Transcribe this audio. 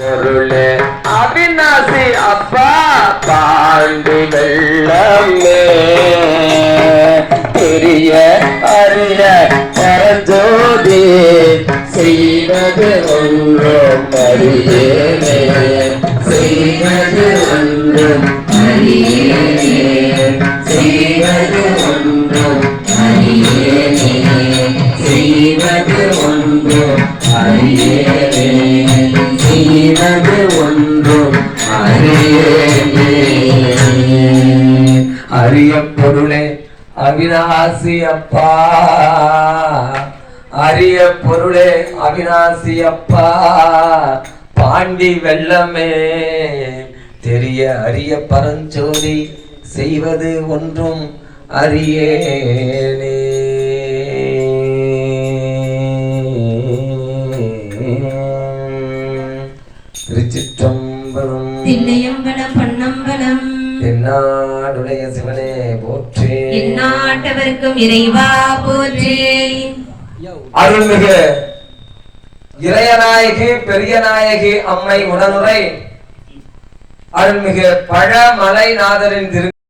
பொருளே அவிநாசி அப்பா பாண்டி வெள்ளமே. பெரிய அரிய பரஞ்சோதி செய்வது ஒன்றும் அறியேனே செய்வது ஒன்றும் அறியேனே செய்வது ஒன்றும் அறியேனே செய்வது ஒன்றும் அறியேனே செய்வது ஒன்றும் அரிய பொருளே அவிநாசி அப்பா. அரிய பொருளே அவிநாசி அப்பா. பாண்டி வெள்ளமே. தெரிய அரிய பரஞ்சோதி செய்வது ஒன்றும் அறியேனே. திருச்சிற்றம்பலம். தில்லையம்பலம் பொன்னம்பலம். என்னாடுடைய சிவனே போற்றே. எந்நாட்டவர்க்கும் இறைவா போற்றி. அருள்மிகு இளையநாயகி பெரியநாயகி அம்மை உடனுரை. அருள்மிகு பழமலைநாதரின் திரு